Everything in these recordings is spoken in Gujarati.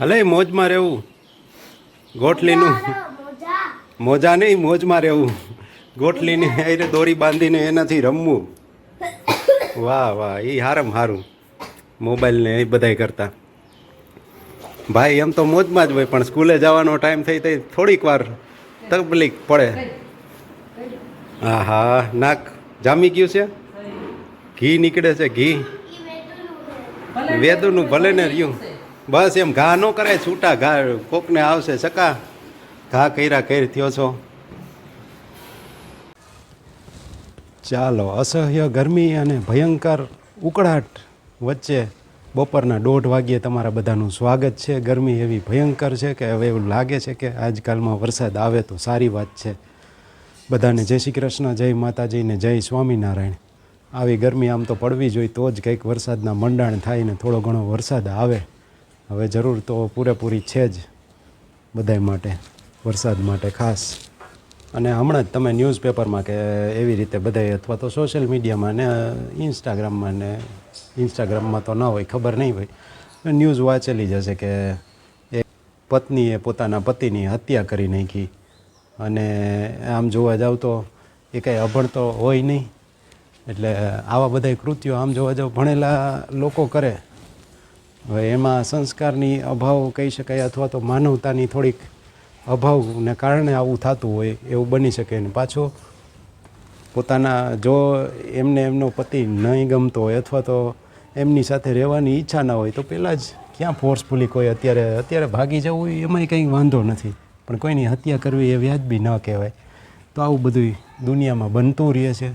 હલે મોજમાં રહેવું. ગોઠલીનું મોજા મોજા. નહીં મોજમાં રહેવું. ગોઠલીને હારે દોરી બાંધીને એનાથી રમવું. વાહ વાહ એ હારમ હારું. મોબાઈલને એ બધાય કરતા. ભાઈ એમ તો મોજમાં જ હોય પણ સ્કૂલે જવાનો ટાઈમ થઈ થઈ થોડીક વાર તકલીફ પડે. હા હા નાક જામી ગયું છે? ઘી નીકળે છે ઘી? વેદુનું ભલે ને રહ્યું. બસ એમ ઘા ન કરે છૂટા ઘા, કોકને આવશે સકા. ઘા કર્યા કર થયો છો. ચાલો, અસહ્ય ગરમી અને ભયંકર ઉકળાટ વચ્ચે બપોરના દોઢ વાગ્યે તમારા બધાનું સ્વાગત છે. ગરમી એવી ભયંકર છે કે હવે એવું લાગે છે કે આજકાલમાં વરસાદ આવે તો સારી વાત છે. બધાને જય શ્રી કૃષ્ણ, જય માતાજીને જય સ્વામિનારાયણ. આવી ગરમી આમ તો પડવી જોઈએ, તો જ કંઈક વરસાદના મંડાણ થાય ને થોડો ઘણો વરસાદ આવે. હવે જરૂર તો પૂરેપૂરી છે જ બધાય માટે, વરસાદ માટે ખાસ. અને હમણાં જ તમે ન્યૂઝપેપરમાં કે એવી રીતે બધાય, અથવા તો સોશિયલ મીડિયામાં ને ઇન્સ્ટાગ્રામમાં ને, ઇન્સ્ટાગ્રામમાં તો ન હોય, ખબર નહીં હોય. ન્યૂઝ વાંચેલી જ હશે કે એ પત્નીએ પોતાના પતિની હત્યા કરી નાખી. અને આમ જોવા જાવ તો એ કંઈ અભણ તો હોય નહીં. એટલે આવા બધા કૃત્યો આમ જોવા જાવ ભણેલા લોકો કરે. હવે એમાં સંસ્કારની અભાવ કહી શકાય અથવા તો માનવતાની થોડીક અભાવને કારણે આવું થતું હોય એવું બની શકે ને પાછો પોતાના જો એમને એમનો પતિ નહીં ગમતો હોય અથવા તો એમની સાથે રહેવાની ઈચ્છા ના હોય તો પહેલાં જ ક્યાં ફોર્સફુલી કોઈ અત્યારે અત્યારે ભાગી જવું એમાંય કંઈ વાંધો નથી. પણ કોઈની હત્યા કરવી એ વ્યાજબી ન કહેવાય. તો આવું બધું દુનિયામાં બનતું રહે છે.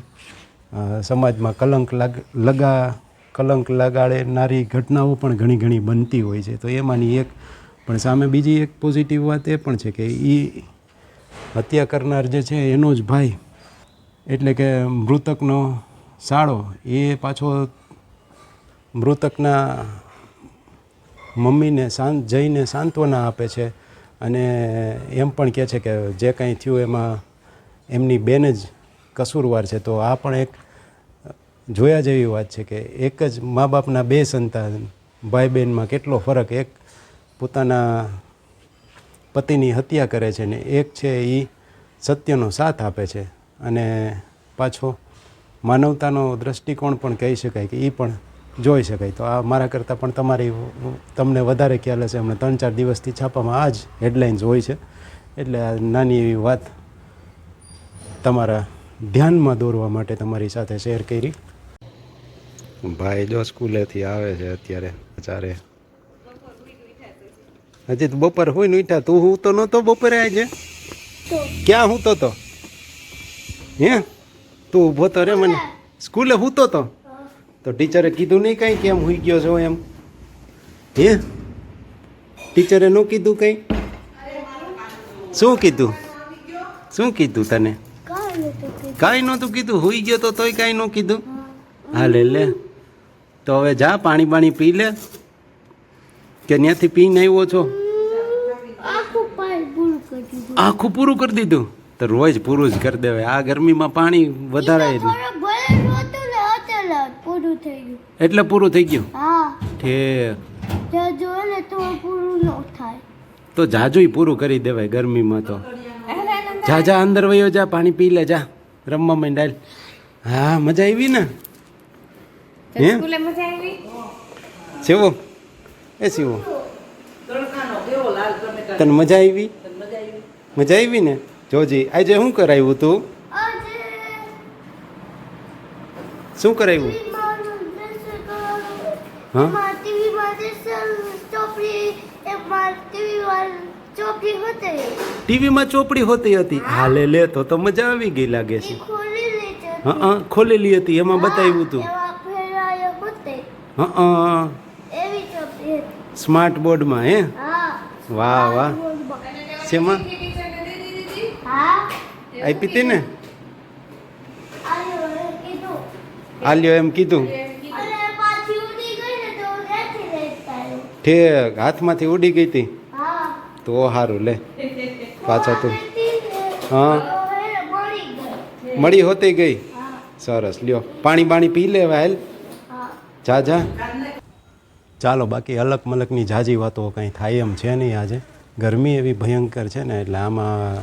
સમાજમાં કલંક લાગ, લગા કલંક લગાડનારી ઘટનાઓ પણ ઘણી ઘણી બનતી હોય છે. તો એમાંની એક, પણ સામે બીજી એક પોઝિટિવ વાત એ પણ છે કે એ હત્યા કરનાર જે છે એનો જ ભાઈ, એટલે કે મૃતકનો સાળો, એ પાછો મૃતકના મમ્મીને શાંત જઈને સાંત્વના આપે છે. અને એમ પણ કહે છે કે જે કંઈ થયું એમાં એમની બેન જ કસૂરવાર છે. તો આ પણ એક જોયા જેવી વાત છે કે એક જ મા બાપના બે સંતાન ભાઈ બહેનમાં કેટલો ફરક એક પોતાના પતિની હત્યા કરે છે ને એક છે એ સત્યનો સાથ આપે છે. અને પાછો માનવતાનો દ્રષ્ટિકોણ પણ કહી શકાય કે એ પણ જોઈ શકાય. તો આ મારા કરતાં પણ તમારી તમને વધારે ખ્યાલ હશે. હમણાં ત્રણ ચાર દિવસથી છાપામાં આ જ હેડલાઇન્સ હોય છે. એટલે આ નાની એવી વાત તમારા ધ્યાનમાં દોરવા માટે તમારી સાથે શેર કરી. ભાઈ જો સ્કૂલેથી આવે છે અત્યારે ચારે હજી તો બપોર હોય ને ઉઠ્યા. તું હું તો નહોતો બપોરે આજે? ક્યાં હું તો? હે? તું ઊભો તો રે મને. સ્કૂલે હું તો? તો ટીચરે કીધું નહીં કાંઈ કેમ હુઈ ગયો છો એમ? હે? ટીચરે ન કીધું કંઈ? શું કીધું? શું કીધું તને? કાંઈ કાંઈ નહોતું કીધું? હુઈ ગયો તો તોય કાંઈ ન કીધું? હા લે લે. તો હવે જા પાણી પાણી પી લે. કે ત્યાંથી પીને આવ્યો છો? આખું પૂરું કરી દીધું. તો રોજ પૂરું જ કરી દેવાય. આ ગરમીમાં પાણી વધારે એટલે પૂરું થઈ ગયું. ને તો જાજુય પૂરું કરી દેવાય ગરમીમાં તો. જા જા અંદર વયો જા પાણી પી લે જા. રમવા માંડાલ હા મજા આવી ને? હે? શિવો? એ શિવો. તને મજા આવી? મજા આવી ને? જોજી આજે શું કરાવ્યું તું શું કરાવ્યું હા? ટીવીમાં ચોપડી હતી હોતી. હાલે લે તો તો મજા આવી ગઈ લાગે છે. હા હા ખોલેલી હતી એમાં બતાવ્યું હતી. હા. સ્માર્ટ બોર્ડમાં, હે? વાહ વાહ. શેમાં? આપી હતી ને? આલ્યો એમ કીધું. ઠેક, હાથમાંથી ઉડી ગઈ હતી તો સારું લે. પાછા તું. હા. મળી હોતી ગઈ. સરસ, લ્યો. પાણી બાણી પી લે હાલ. જા જા ચાલો, બાકી અલગ મલકની જાજી વાતો કંઈ થાય એમ છે નહીં આજે. ગરમી એવી ભયંકર છે ને, એટલે આમાં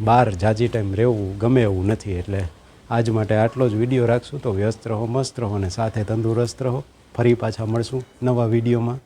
બહાર જાજી ટાઈમ રહેવું ગમે એવું નથી, એટલે આજ માટે આટલો જ વીડિયો રાખશું. તો વ્યસ્ત રહો, મસ્ત રહો અને સાથે તંદુરસ્ત રહો. ફરી પાછા મળશું નવા વિડીયોમાં.